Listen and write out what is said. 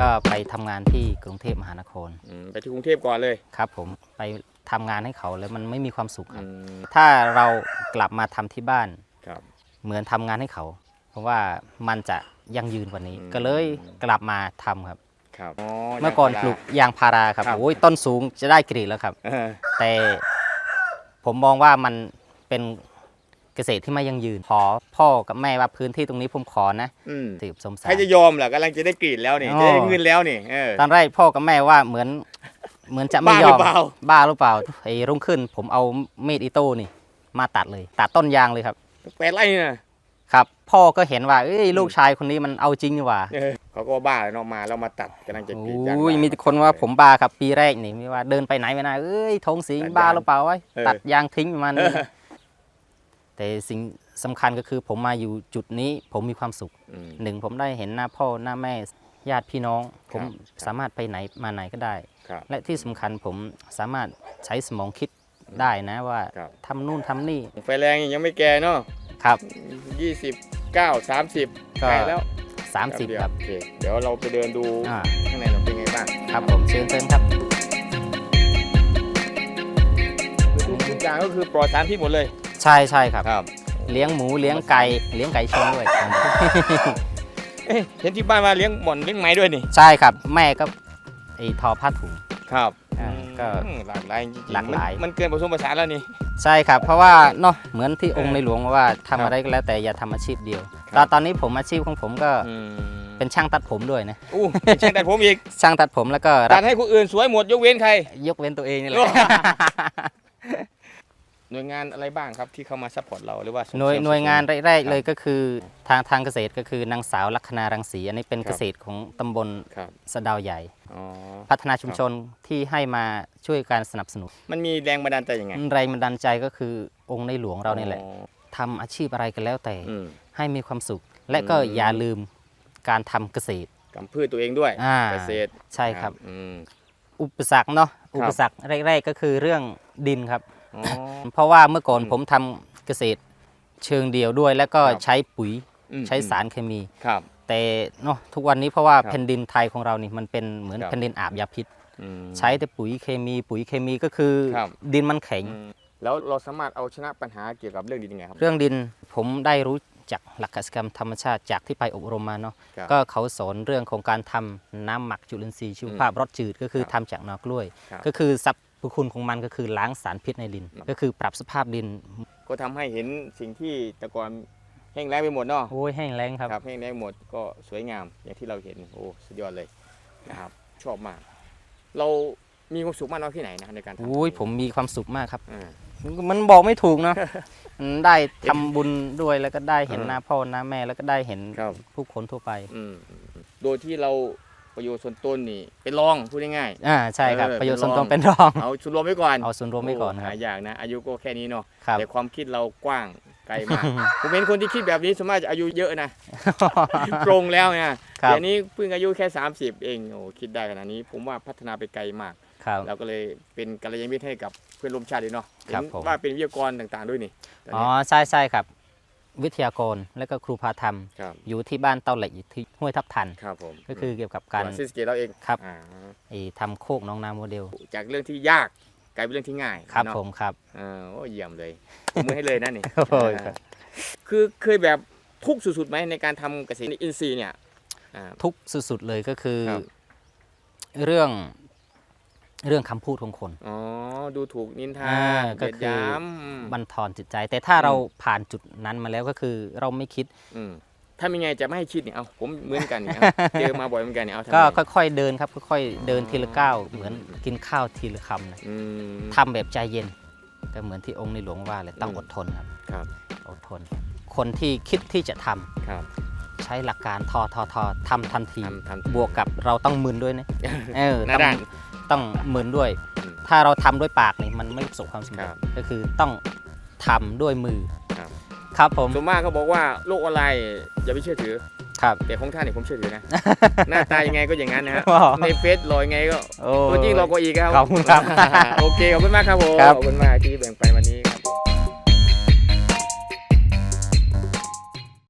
ก็ไปทำงานที่กรุงเทพมหานครอืมไปที่กรุงเทพก่อนเลยครับ ผมไปทำงานให้เขาแล้วมันไม่มีความสุขคอืรับมถ้าเรากลับมาทำที่บ้าน ครับ เหมือนทำงานให้เขา เพราะว่ามันจะยั่งยืนกว่านี้ อืม ก็เลยกลับมาทำครับ ครับเมื่อก่อนปลูกยางพาราครับครับ โอ้ยต้นสูงจะได้กรีดแล้วครับ เออแต่ผมมองว่ามันเป็น เกษตรที่ไม่ยั่งยืน ขอพ่อกับแม่ว่าพื้นที่ตรงนี้ผมขอนะอืมสืบสมสาใครรจะยอมล่ะกำลังจะได้กรีดแล้วนี่อ๋อ จะได้เงินแล้วนี่เออ ตอนแรกพ่อกับแม่ว่าเหมือน เหมือนจะไม่บ้ายหรืออมเปล่า บ้าหรือเปล่าไอ้รุ่งขึ้น ผมเอามีดอิโต้นี่ มาตัดเลย ตัดต้นยางเลยครับ แปดไร่นี่นะครับ พ่อก็เห็นว่า เอ้ยลูกชายคนนี้มันเอาจริงนี่หว่าเออเขาก็บ้าเลยเนาะมาแล้วมาตัดกำลังจะกรีดยาง โอ้ยนามีแต่คนว่าผมบ้าครับปีแรกนี่ไม่ว่าเดินไปไหนไม่ได้เอ้ยทงสิงตัดยางบ้าหรือเปล่าวะเออ ตัดยางทิ้งประมาณเอนี้อ แต่สิ่งสำคัญก็คือผมมาอยู่จุดนี้ผมมีความสุขอืม หนึ่งผมได้เห็นหน้าพ่อหน้าแม่ญาติพี่น้อง ผมครับสามารถไปไหนมาไหนก็ได้ ครับและที่สำคัญผมสามารถใช้สมองคิดได้นะว่าครับ ทำนู่นทำนี่ไฟแรงยังไม่แก่เนาะครับ ยี่สิบเก้าสามสิบก็ แก่แล้ว30เดียวครับ โอเคเดี๋ยวเราไปเดินดูอ่า ข้างในเราเป็นไงบ้างครับผมเชิญเชิญครับคือทุกทุกอย่างก็คือปลอดสารพิษหมดเลย ใช่ใช่ครับ ครับ เลี้ยงหมูเลี้ยงไก่เลี้ยงไก่ชนด้วย เอ๊ะเห็นที่บ้านมาเลี้ยงหม่อนเลี้ยงไหม้ด้วยนี่ ใช่ครับแม่ก็ไอทอผ้าถุง ครับอ่าก็อืมหลากหลายจริงๆหลากหลาย มันมันเกินผสมผสานแล้วนี่ ใช่ครับ เพราะว่าเนาะเหมือนที่องค์เออในหลวงว่าทำครับอะไรก็แล้วแต่อย่าทำอาชีพเดียวครับตอนตอนนี้ผมอาชีพของผมก็อืมเป็นช่างตัดผมด้วยนะอู้เป็นช่างตัดผมอีกช่างตัดผมแล้วก็ตัรัดบให้คนอื่นสวยหมดยกเว้นใคร ยกเว้นตัวเองนี่แหละ หน่วยงานอะไรบ้างครับที่เข้ามาซัพพอร์ตเราหรือว่าส่หน่วยเสริมหน่วยงานส่งแรกๆเลยก็คือทางทางเกษตรก็คือนางสาวลัคนารังสีอันนี้เป็นครับ เกษตรของตำบลครับสะดาวใหญ่ อ๋อพัฒนาชุมชนที่ให้มาช่วยการสนับสนุนมันมีแรงบันดาลใจยังไงแรงบันดาลใจก็คือองค์ในหลวงเรานี่แหละอ๋อทำอาชีพอะไรกันแล้วแต่อืม ให้มีความสุข และก็อืม อย่าลืมการทำเกษตรกำพืชตัวเองด้วยอ่า เกษตรใช่ครับ อืม อุปสรรคเนาะอุปสรรคแรกๆก็คือเรื่องดินครับอ๋อ เพราะว่าเมื่อก่อนอืมผมทำเกษตรเชิงเดียวด้วย แล้วก็ครับใช้ปุ๋ยอืมใช้สารเคมีครับแต่เนาะทุกวันนี้เพราะว่าครับแผ่นดินไทยของเรานี่มันเป็นเหมือนครับแผ่นดินอาบยาพิษอืมใช้แต่ปุ๋ยเคมี ปุ๋ยเคมีก็คือครับดินมันแข็งอืมแล้วเราสามารถเอาชนะปัญหาเกี่ยวกับเรื่องดินยังไงครับ เรื่องดินผมได้รู้จากหลักกสิกรรมธรรมชาติจากที่ไปอบรมมาเนาะครับก็เขาสอนเรื่องของการทำน้ำหมักจุลินทรีย์ชีวภาพรสจืดก็คือครับทำจากหนอกกล้วยครับก็คือสร รพคุณของมันก็คือล้างสารพิษในดินครับก็คือปรับสภาพดิน ก็ทำให้เห็นสิ่งที่แต่ก่อนแห้งแล้งไปหมดเนาะโอ้ยแห้งแล้งครับ ครับแห้งแล้งหมดก็สวยงามอย่างที่เราเห็นโอ้สุดยอดเลยนะครับชอบมาก เรามีความสุขมากน้อยที่ไหนนะในการทำโอ้ยผมมีความสุขมากครับ อ่า มันบอกไม่ถูกเนาะ มันได้ทำบุญด้วยแล้วก็ได้เห็นเออหน้าพ่อหน้าแม่แล้วก็ได้เห็นครับ ผู้คนทั่วไป อืมอืมอืมโดยที่เรา ประโยชน์ส่วนต้นนี่เป็นรองพูดง่ายอ่าใช่ครับเออประโยชน์ส่วนเป็นรตองนเป็นรอง ๆเอาส่วนรวมไว้ก่อนเอาส่วนรวมไว้ก่อนโครับหายากนะ อายุก็แค่นี้เนาะครับ แต่ความคิดเรากว้างไกลมาก ผมเห็นคนที่คิดแบบนี้สวนมากจะอายุเยอะนะ ตรงแล้วไงครับเดี๋ยวนี้เพิ่งอายุแค่ 30 เองโอ้คิดได้ขนาดนี้ ผมว่าพัฒนาไปไกลมาก ครับ เราก็เลยเป็นกัลยาณมิตรให้กับเพื่อนร่วมชาติด้วยเนาะครับเห็นผม ว่าเป็นวิทยากรต่างๆด้วยนี่ตอนอ๋อนี้ ใช่ใช่ครับ วิทยากรและก็ครูพาธรรม ครับอยู่ที่บ้านเต้าเหล็กอยู่ที่ห้วยทับทัน ครับผมก็คือเกี่ยวกับการจังหวัดศรีสะเกษเราเองครับ อ่าไอ้ทำโคกน้องนาโมเดล จากเรื่องที่ยากกลายเป็นเรื่องที่ง่ายครับเนาะผมครับเออโอ้เยี่ยมเลยผมมือให้เลยนะนี่โอ้ยครับ คือเคยแบบทุกข์สุดๆไหมในการทำเกษตรอินทรีย์เนี่ยอ่า ทุกข์สุดๆเลยก็คือ ครับ เรื่อง เรื่องคำพูดของคน อ๋อ ดูถูกนินทาอ่าก็เหยียดคือ หยามอืมบันทอนจิตใจ แต่ถ้าอืมเราผ่านจุดนั้นมาแล้วก็คือเราไม่คิด อืมถ้ามีไงจะไม่ให้คิดเนี่ยเอาผมเหมือนกันเนี่ยเอาเจอมาบ่อยเหมือนกันเนี่ยเอาทำก็ไงค่อยๆเดินครับค่อยๆเดินทีละก้าวเหมือนกินข้าวทีละคำนะอืม ทำแบบใจเย็น ก็เหมือนที่องค์ในหลวงว่าเลยต้องอืม อดทนครับครับอดทน คนที่คิดที่จะทำครับ ใช้หลักการทอทอทอทำทันที ทำทำบวกกับเราต้องมึนด้วยนะเออหน้าต้องด้าน ต้องมึนด้วย อืมถ้าเราทำด้วยปากนี่มันไม่ประสบความสำเร็จครับก็คือต้องทำด้วยมือ ครับ ครับผมส่วนมากเขาบอกว่าโลกออนไลน์อย่าไปเชื่อถือ ครับ แต่ของท่านเนี่ยผมเชื่อถือนะ หน้าตายังไงก็อย่างนั้นนะฮะ ว้าว ในเฟซลอยยังไงก็โอ้ ตัวจริงเราก็อีกครับ ขอบคุณครับ โอเคขอบคุณมากครับผมครับ ขอบคุณมากที่แบ่งปัน